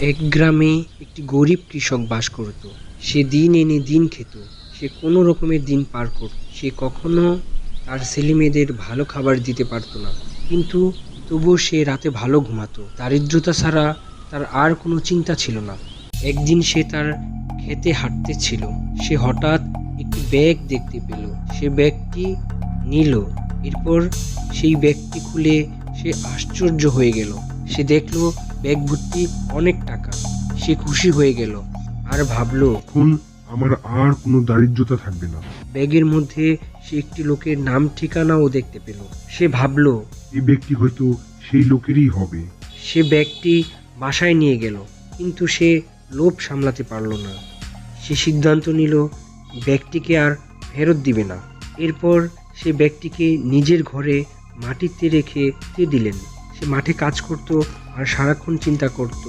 এক গ্রামে একটি গরিব কৃষক বাস করত। সে দিন এনে দিন খেত। সে কোনো রকমের দিন পার করত। সে কখনো তার ছেলেমেয়েদের ভালো খাবার দিতে পারতো না। কিন্তু তবুও সে রাতে ভালো ঘুমাতো। দারিদ্রতা ছাড়া তার আর কোনো চিন্তা ছিল না। একদিন সে তার খেতে হাঁটতে ছিল। সে হঠাৎ একটি ব্যাগ দেখতে পেল। সে ব্যাগটি নিল। এরপর সেই ব্যাগটি খুলে সে আশ্চর্য হয়ে গেল। সে দেখল ব্যাগ ভর্তি অনেক টাকা। সে খুশি হয়ে গেল আর ভাবলো এখন আমার আর কোনো দারিদ্রতা থাকবে না। ব্যাগের মধ্যে সে একটি লোকের নাম ঠিকানাও দেখতে পেল। সে ভাবলো এই ব্যক্তি হয়তো সেই লোকেরই হবে। সে ব্যাগটি বাসায় নিয়ে গেল কিন্তু সে লোভ সামলাতে পারল না। সে সিদ্ধান্ত নিল ব্যাগটিকে আর ফেরত দিবে না। এরপর সে ব্যাগটিকে নিজের ঘরে মাটিতে রেখে দিলেন। সে মাঠে কাজ করত আর সারাক্ষণ চিন্তা করত।